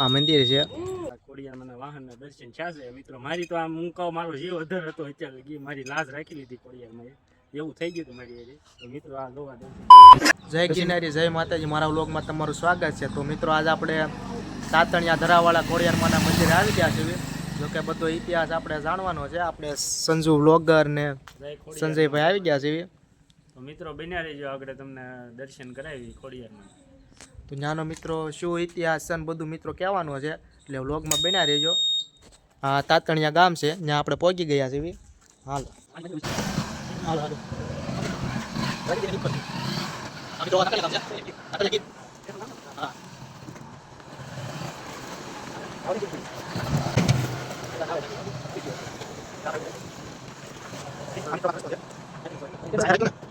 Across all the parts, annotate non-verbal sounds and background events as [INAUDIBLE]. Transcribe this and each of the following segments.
આ મંદિર છે. ખોડિયારના વાહનના દર્શન થયા છે મિત્રો. મારી તો આમ હું કહું મારો જીવ અધર હતો અત્યારે. લગી મારી લાજ રાખી લીધી ખોડિયારમાં એવું થઈ ગયું મારી. તો મિત્રો આ જય ગિરનારી જય માતાજી. મારા વ્લોગમાં તમારું સ્વાગત છે. તો મિત્રો આજે આપણે સાતણિયા ધરાવાળા ખોડિયારમાંના મંદિરે આવી ગયા છીએ. જોકે બધો ઇતિહાસ આપણે જાણવાનો છે. આપણે સંજુ વ્લોગર ને જય સંજયભાઈ આવી ગયા છે તો મિત્રો બન્યા રહેજો આગળ તમને દર્શન કરાવી ખોડિયારમાં તો નાનો મિત્રો, શું ઇતિહાસ છે ને બધું મિત્રો કહેવાનું છે? એટલે વ્લોગમાં બન્યા રહેજો. હા તાતણિયા ગામ છે, ત્યાં આપણે પહોંચી ગયા છીએ હાલો.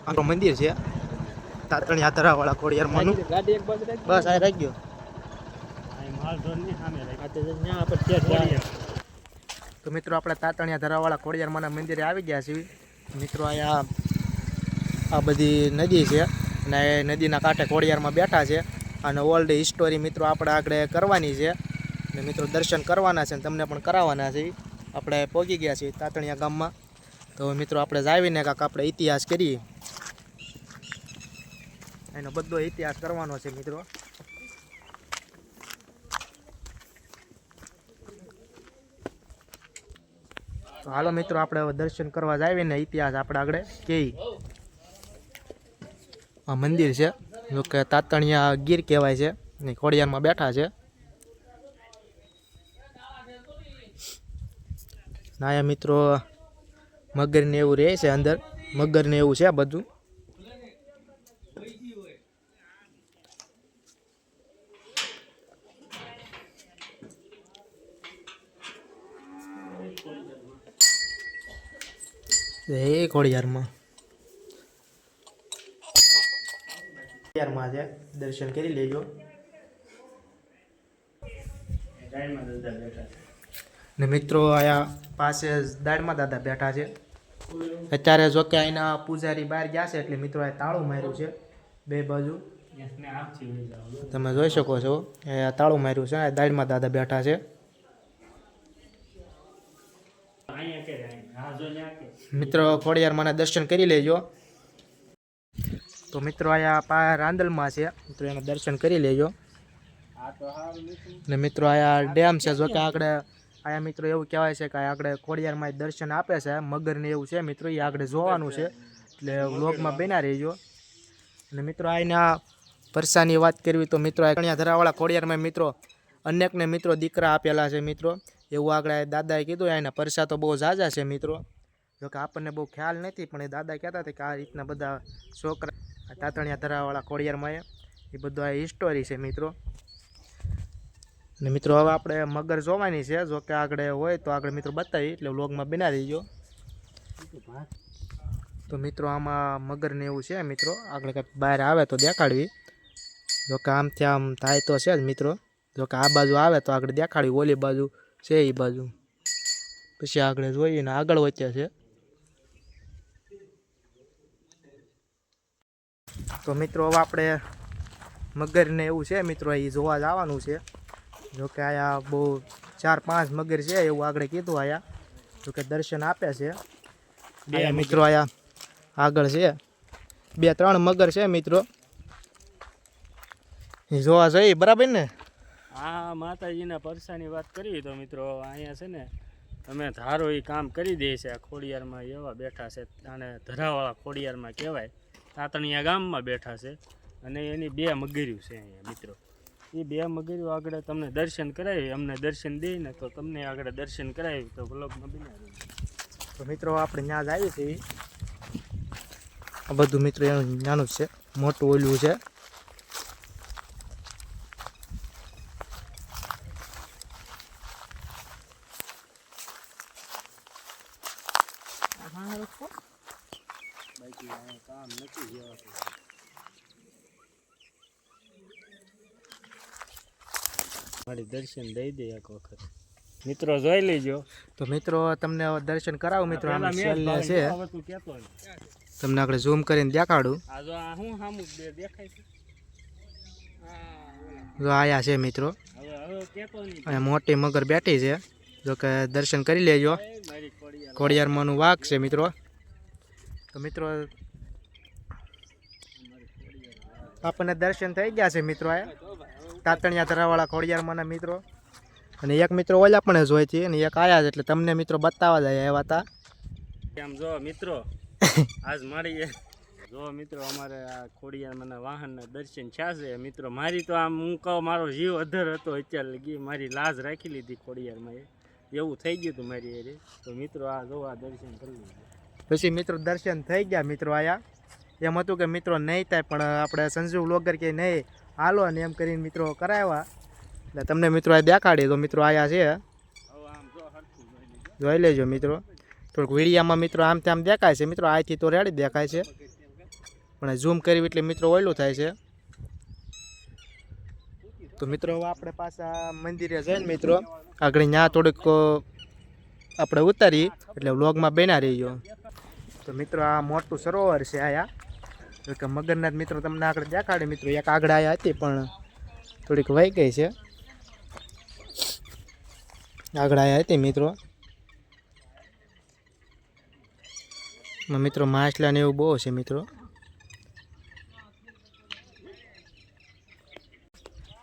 હાલો મંદિર છે. તાતણિયા ધરાવાળા ખોડિયારમાંનું ગાડી એક બાજુ બસ આ રહી ગયો. રાખી. તો મિત્રો આપણે તાતણિયા ધરાવાળા ખોડિયારમાંના મંદિરે આવી ગયા છીએ. મિત્રો અહીંયા આ બધી નદી છે અને એ નદીના કાંઠે ખોડિયારમાં બેઠા છે. અને ઓલ્ડ હિસ્ટોરી મિત્રો આપણે આગળ કરવાની છે. અને મિત્રો દર્શન કરવાના છે અને તમને પણ કરાવવાના છે. આપણે પહોંચી ગયા છીએ તાતણિયા ગામમાં. તો મિત્રો આપણે જાવીને કાંક આપણે ઇતિહાસ કરીએ. એનો બધો ઇતિહાસ કરવાનો છે, મિત્રો. તો હાલો, મિત્રો, આપણે હવે દર્શન કરવા જાવીએ ને ઇતિહાસ આપણે આગળ. કે આ મંદિર છે. જો કે તાતણિયા ગીર કહેવાય છે. ને ખોડિયારમાં બેઠા છે. નાયા મિત્રો, મગરને એવું રહે છે અંદર. મગરને એવું છે બધું. એ ખોડિયારમાં ખોડિયારમાં છે દર્શન કરી લેજો. ગાયમાં દાદા બેઠા છે. ને મિત્રો આયા પાસે દાડમાં દાદા બેઠા છે. અત્યારે જો કે અહીંના પૂજારી બહાર ગયા છે એટલે મિત્રો આ તાળું માર્યું છે બે બાજુ. તમે જોઈ શકો છો એ આ તાળું માર્યું છે આ દાડમાં દાદા બેઠા છે. અહીંયા ખોડિયાર મિત્રો ખોડિયારમાંના દર્શન કરી લેજો. તો મિત્રો, અહીંયા પા રાંદલમાં છે. મિત્રો, એના દર્શન કરી લેજો. તો ને મિત્રો આયા ડેમ છે. જો કે આગળ આયા મિત્રો, એવું કહેવાય છે કે આગળ ખોડિયારમાં દર્શન આપે છે. મગરને એવું છે. મિત્રો એ આગળ જોવાનું છે. એટલે વ્લોગમાં બના રહેજો. અને મિત્રો અહીંના પરસાની વાત કરવી તો મિત્રો, અહીંયા ધરાવાળા ખોડિયારમાં મિત્રો અનેકને મિત્રો દીકરા આપેલા છે મિત્રો. એવું આગળ દાદાએ કીધું એના પરસા તો બહુ ઝાઝા છે મિત્રો. જોકે આપણને બહુ ખ્યાલ નથી, પણ એ દાદા કહેતા હતા કે આ રીતના બધા છોકરા તાતણિયા ધરાવાળા કોળિયારમાં એ બધું આ હિસ્ટોરી છે મિત્રો. ને મિત્રો હવે આપણે મગર જોવાની છે, જો કે આગળ હોય તો આગળ મિત્રો બતાવી, એટલે વ્લોગમાં બના દેજો તો મિત્રો આમાં મગર ને એવું છે મિત્રો, આગળ કંઈક બહાર આવે તો દેખાડવી. જો કે આમથી આમ થાય તો છે જ મિત્રો. જો કે આ બાજુ આવે તો આગળ દેખાડ્યું ઓલી બાજુ છે એ બાજુ. પછી આગળ જોઈએ ને આગળ વચ્ચે છે. તો મિત્રો હવે આપણે મગર ને એવું છે મિત્રો એ જોવા જવાનું છે. જો કે આયા બહુ ચાર પાંચ મગર છે એવું આગળ કીધું આયા. જો કે દર્શન આપે છે. બે મિત્રો આયા આગળ છે. બે ત્રણ મગર છે મિત્રો. એ જોવા જઈએ બરાબર ને? આ માતાજીના પરસાની વાત કરી તો મિત્રો, અહીંયા છે ને તમે ધારો એ કામ કરી દે છે આ ખોડિયારમાં એવા બેઠા છે અને ધરાવાળા ખોડિયારમાં કહેવાય, તાતણિયા ગામમાં બેઠા છે, અને એની બે મગર્યું છે અહીંયા, મિત્રો. એ બે મગર્યું આગળ તમને દર્શન કરાવી, અમને દર્શન દે ને તો તમને આગળ દર્શન કરાવી, તો બ્લોગમાં બનાવી તો મિત્રો, આપણે ત્યાં જ આવી છીએ. આ બધું મિત્રો, એનું નાનું છે, મોટું ઓલું છે. બાકી નથી જવાતું. મારી દર્શન દઈ દે એક વખત. મિત્રો જોઈ લેજો. તો મિત્રો તમને દર્શન કરાવું મિત્રો છેલ્લે છે. તમને આપણે ઝૂમ કરીને દેખાડું. જો આ હું સામું દે દેખાય છે. આયા છે મિત્રો. મોટી મગર બેઠી છે. જો કે દર્શન કરી લેજો. ખોડિયારમાંનું વાઘ છે મિત્રો. તો મિત્રો આપણને દર્શન થઈ ગયા છે મિત્રો આ તાતણિયા ધરાવાળા ખોડિયારમાંના મિત્રો. અને એક મિત્રો ઓલા પણ જોઈ છે અને એક આયા એટલે તમને મિત્રો બતાવવા જાય આવ્યા હતા. આમ જો મિત્રો [LAUGHS] આજ મારી જો મિત્રો અમારે આ ખોડિયારના વાહનના દર્શન થયા છે. મિત્રો મારી તો આમ હું કહું મારો જીવ અધર હતો અત્યારે લગી. મારી લાજ રાખી લીધી ખોડિયારમાં એ. એવું થઈ ગયું હતું મારી એરે તો મિત્રો આ જો આ દર્શન કરી લીધું. પછી મિત્રો દર્શન થઈ ગયા મિત્રો આયા. એમ હતું કે મિત્રો નહીં થાય, પણ આપણે સંજુ વ્લોગર કે નહીં, હાલો ને એમ કરીને મિત્રો કરાવ્યા. એટલે તમને મિત્રો આ દેખાડી તો મિત્રો આયા છે. જોઈ લેજો મિત્રો. થોડુંક વિડીયામાં મિત્રો આમ તેમ દેખાય છે. મિત્રો આથી તો રેડી દેખાય છે. પણ ઝૂમ કરવી એટલે મિત્રો ઓયલું થાય છે. તો મિત્રો આપણે પાછા મંદિરે જઈને મિત્રો આગળ ત્યાં થોડુંક આપણે ઉતારી, એટલે વ્લોગમાં બેના રહીજો. તો મિત્રો આ મોટું સરોવર છે આયા. જો કે મગનનાથ મિત્રો તમને આગળ દેખાડે, મિત્રો એક આગળ આવ્યા હતી પણ થોડીક વહી ગઈ છે. આગળ આવ્યા હતી મિત્રો. મિત્રો માછલા ને એવું બહુ છે, મિત્રો.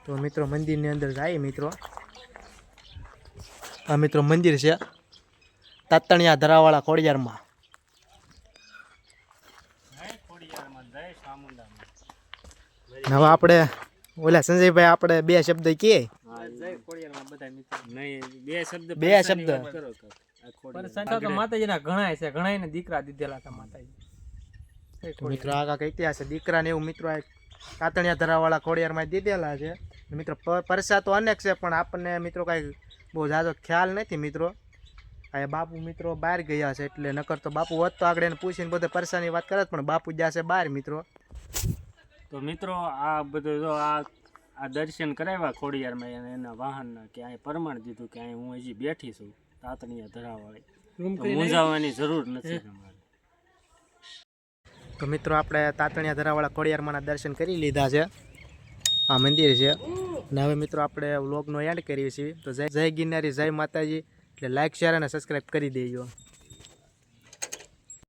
તો મિત્રો મંદિરની અંદર જાય, મિત્રો. આ મિત્રો મંદિર છે તાતણિયા ધરાવાળા ખોડિયારમાં જય ખોડિયારમાં જય ચામુંડામાં ને હવે આપણે ઓલા સંજયભાઈ આપણે બે શબ્દ કહીએ બે શબ્દ. બે માતાજીના છે દીકરા દીધેલા હતા માતાજી. મિત્રો આ કાંઈક ઇતિહાસ છે દીકરાને એવું મિત્રો આ ધરાવાળા ખોડિયારમાં દીધેલા છે. મિત્રો પરસા તો અનેક છે પણ આપણને મિત્રો કાંઈ બહુ ઝાઝો ખ્યાલ નથી મિત્રો. આ બાપુ મિત્રો બહાર ગયા છે એટલે નકર તો બાપુ હોત તો આગળ એને પૂછીને બધે પરસાની વાત કરત પણ બાપુ જ્યાં છે બહાર મિત્રો. તો મિત્રો આ બધું જો આ આ દર્શન કરાવ્યા ખોડિયારમાં એના વાહનના કે અહીં પ્રમાણ દીધું કે અહીં હું હજી બેઠી છું તાતણીયા ધરાવાળી. મૂંઝાવાની જરૂર નથી તમારે. તો મિત્રો આપણે તાતણીયા ધરાવાળા ખોડિયારમાંના દર્શન કરી લીધા છે. આ મંદિર છે. અને હવે મિત્રો આપણે વ્લોગનો એન્ડ કરીએ છીએ. તો જય જય ગિરનારી જય માતાજી. એટલે લાઇક શેર અને સબસ્ક્રાઈબ કરી દેજો.